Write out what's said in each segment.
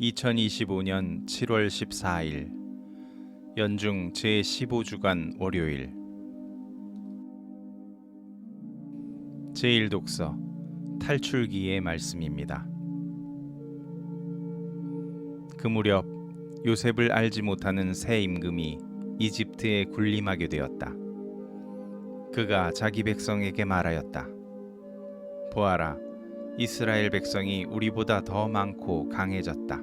2025년 7월 14일 연중 제15주간 월요일 제1독서 탈출기의 말씀입니다. 그 무렵 요셉을 알지 못하는 새 임금이 이집트에 군림하게 되었다. 그가 자기 백성에게 말하였다. 보아라, 이스라엘 백성이 우리보다 더 많고 강해졌다.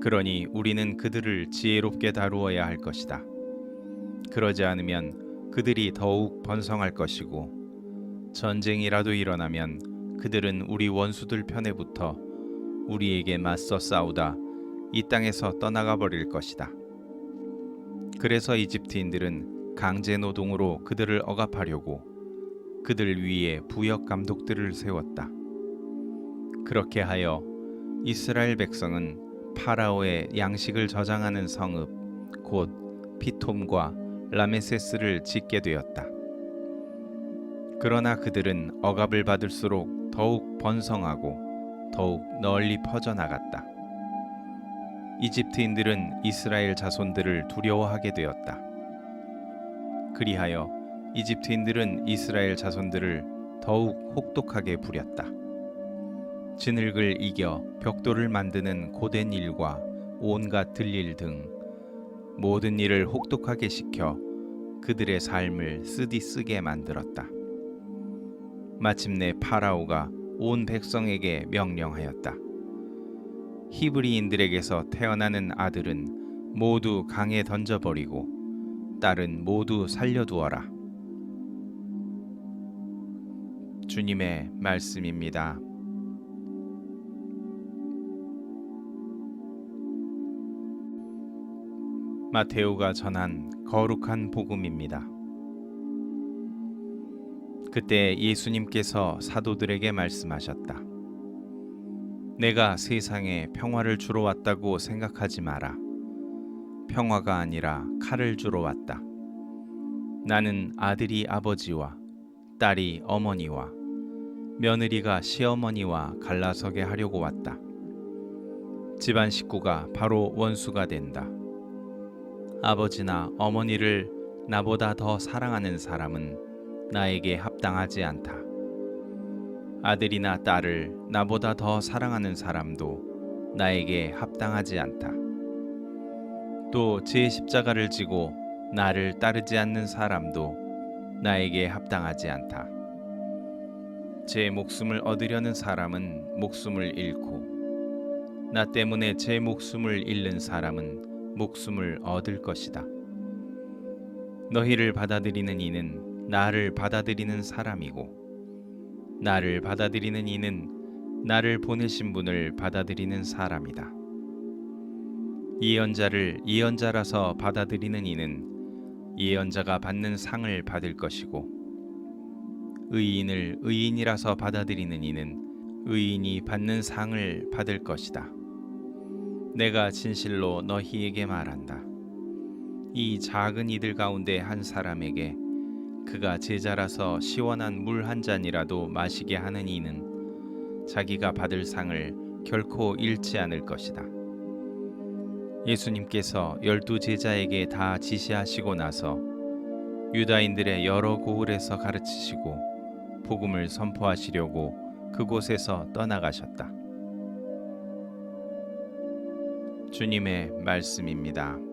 그러니 우리는 그들을 지혜롭게 다루어야 할 것이다. 그러지 않으면 그들이 더욱 번성할 것이고 전쟁이라도 일어나면 그들은 우리 원수들 편에 붙어 우리에게 맞서 싸우다 이 땅에서 떠나가 버릴 것이다. 그래서 이집트인들은 강제 노동으로 그들을 억압하려고 그들 위에 부역 감독들을 세웠다. 그렇게 하여 이스라엘 백성은 파라오의 양식을 저장하는 성읍 곧 피톰과 라메세스를 짓게 되었다. 그러나 그들은 억압을 받을수록 더욱 번성하고 더욱 널리 퍼져나갔다. 이집트인들은 이스라엘 자손들을 두려워하게 되었다. 그리하여 이집트인들은 이스라엘 자손들을 더욱 혹독하게 부렸다. 진흙을 이겨 벽돌을 만드는 고된 일과 온갖 들일 등 모든 일을 혹독하게 시켜 그들의 삶을 쓰디 쓰게 만들었다. 마침내 파라오가 온 백성에게 명령하였다. 히브리인들에게서 태어나는 아들은 모두 강에 던져버리고 딸은 모두 살려두어라. 주님의 말씀입니다. 마테오가 전한 거룩한 복음입니다. 그때 예수님께서 사도들에게 말씀하셨다. 내가 세상에 평화를 주러 왔다고 생각하지 마라. 평화가 아니라 칼을 주러 왔다. 나는 아들이 아버지와 딸이 어머니와 며느리가 시어머니와 갈라서게 하려고 왔다. 집안 식구가 바로 원수가 된다. 아버지나 어머니를 나보다 더 사랑하는 사람은 나에게 합당하지 않다. 아들이나 딸을 나보다 더 사랑하는 사람도 나에게 합당하지 않다. 또 제 십자가를 지고 나를 따르지 않는 사람도 나에게 합당하지 않다. 제 목숨을 얻으려는 사람은 목숨을 잃고 나 때문에 제 목숨을 잃는 사람은 목숨을 얻을 것이다. 너희를 받아들이는 이는 나를 받아들이는 사람이고 나를 받아들이는 이는 나를 보내신 분을 받아들이는 사람이다. 예언자를 예언자라서 받아들이는 이는 예언자가 받는 상을 받을 것이고 의인을 의인이라서 받아들이는 이는 의인이 받는 상을 받을 것이다. 내가 진실로 너희에게 말한다. 이 작은 이들 가운데 한 사람에게 그가 제자라서 시원한 물 한 잔이라도 마시게 하는 이는 자기가 받을 상을 결코 잃지 않을 것이다. 예수님께서 열두 제자에게 다 지시하시고 나서 유다인들의 여러 고을에서 가르치시고 복음을 선포하시려고 그곳에서 떠나가셨다. 주님의 말씀입니다.